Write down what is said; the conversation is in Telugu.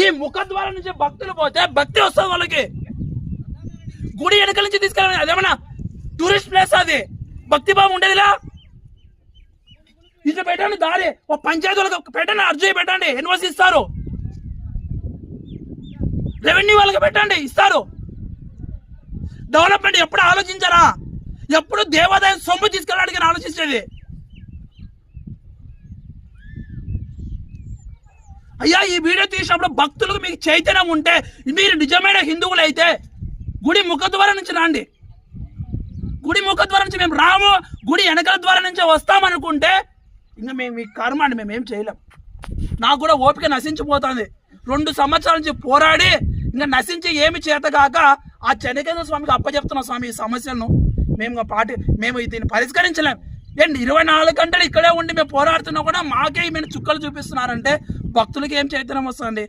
ఈ ముఖద్వారం నుంచి భక్తులు పోతే భక్తి వస్తుంది వాళ్ళకి. గుడి వెనక నుంచి తీసుకెళ్ళాలి అదేమన్నా టూరిస్ట్ ప్లేస్ అది. భక్తి భావం ఉండేదిలా? ఇది పెట్టండి దారి. ఓ పంచాయతీలకు పెట్టండి అర్జీ పెట్టండి ఎన్వర్స్ ఇస్తారు. రెవెన్యూ వాళ్ళకి పెట్టండి ఇస్తారు. డెవలప్మెంట్ ఎప్పుడు ఆలోచించారా? ఎప్పుడు దేవాదాయం సొమ్ము తీసుకెళ్ళడానికి ఆలోచించేది. అయ్యా ఈ వీడియో తీసినప్పుడు భక్తులకు మీకు చైతన్యం ఉంటే మీరు నిజమైన హిందువులు అయితే గుడి ముఖద్వారం నుంచి రాండి. గుడి ముఖద్వారం నుంచి మేము రాము గుడి వెనకల ద్వారా నుంచి వస్తామనుకుంటే ఇంకా మేము మీకు కర్మ అండి మేము ఏం చేయలేం. నాకు కూడా ఓపిక నశించిపోతుంది. రెండు సంవత్సరాల నుంచి పోరాడి ఇంకా నశించి ఏమి చేతగాక ఆ చెనకేంద్ర స్వామికి అప్పచెప్తున్నాం స్వామి ఈ సమస్యలను. మేము పాటి మేము దీన్ని పరిష్కరించలేం. ఏంటి ఇరవై నాలుగు గంటలు ఇక్కడే ఉండి మేము పోరాడుతున్నా కూడా మాకే మేము చుక్కలు చూపిస్తున్నారంటే భక్తులకి ఏం చైతన్యం వస్తుంది?